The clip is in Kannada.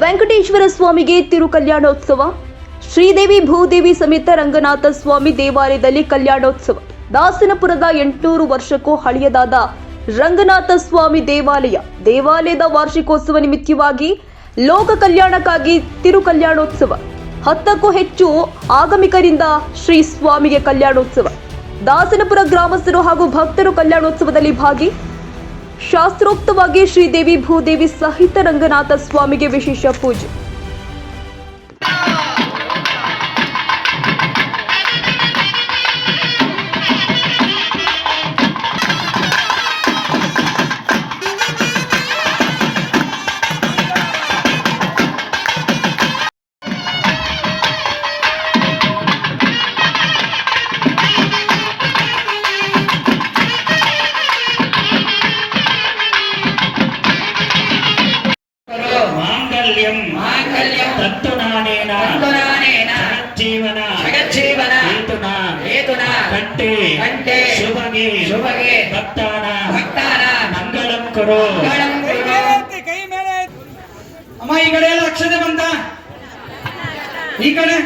ವೆಂಕಟೇಶ್ವರ ಸ್ವಾಮಿಗೆ ತಿರುಕಲ್ಯಾಣೋತ್ಸವ. ಶ್ರೀದೇವಿ ಭೂದೇವಿ ಸಮೇತ ರಂಗನಾಥ ಸ್ವಾಮಿ ದೇವಾಲಯದಲ್ಲಿ ಕಲ್ಯಾಣೋತ್ಸವ. ದಾಸನಪುರದ ಎಂಟುನೂರು ವರ್ಷಕ್ಕೂ ಹಳೆಯದಾದ ರಂಗನಾಥ ಸ್ವಾಮಿ ದೇವಾಲಯ. ದೇವಾಲಯದ ವಾರ್ಷಿಕೋತ್ಸವ ನಿಮಿತ್ತವಾಗಿ ಲೋಕ ಕಲ್ಯಾಣಕ್ಕಾಗಿ ತಿರುಕಲ್ಯಾಣೋತ್ಸವ. ಹತ್ತಕ್ಕೂ ಹೆಚ್ಚು ಆಗಮಿಕರಿಂದ ಶ್ರೀ ಸ್ವಾಮಿಗೆ ಕಲ್ಯಾಣೋತ್ಸವ. ದಾಸನಪುರ ಗ್ರಾಮಸ್ಥರು ಹಾಗೂ ಭಕ್ತರು ಕಲ್ಯಾಣೋತ್ಸವದಲ್ಲಿ ಭಾಗಿ ಶಾಸ್ತ್ರೋಕ್ತವಾಗಿ ಶ್ರೀದೇವಿ ಭೂದೇವಿ ಸಹಿತ ರಂಗನಾಥ ಸ್ವಾಮಿಗೆ ವಿಶೇಷ ಪೂಜೆ ಮಾಂಗಲ್ಯಂ ಮಾಂಗಲ್ಯಂ ತತ್ತುನಾನೇನ ತತ್ತುನಾನೇನ ಜೀವನ ಜಗಜ್ಜೀವನ ಹೇತುನ ಹೇತುನ ಕಂಠೆ ಕಂಠೆ ಶುಭಗೆ ಶುಭಗೆ ಭಕ್ತಾನ ಭಕ್ತಾನ ಮಂಗಳಂ ಕುರು ಮಂಗಳಂ ಕುರು. ಕೈ ಮೇಲೆ ಎತ್ತಿ, ಕೈ ಮೇಲೆ ಎತ್ತಿ. ಅಮ್ಮ ಈ ಕಡೆ ಎಲ್ಲ ಅಕ್ಷತೆ ಬಂತ ಈ ಕಡೆ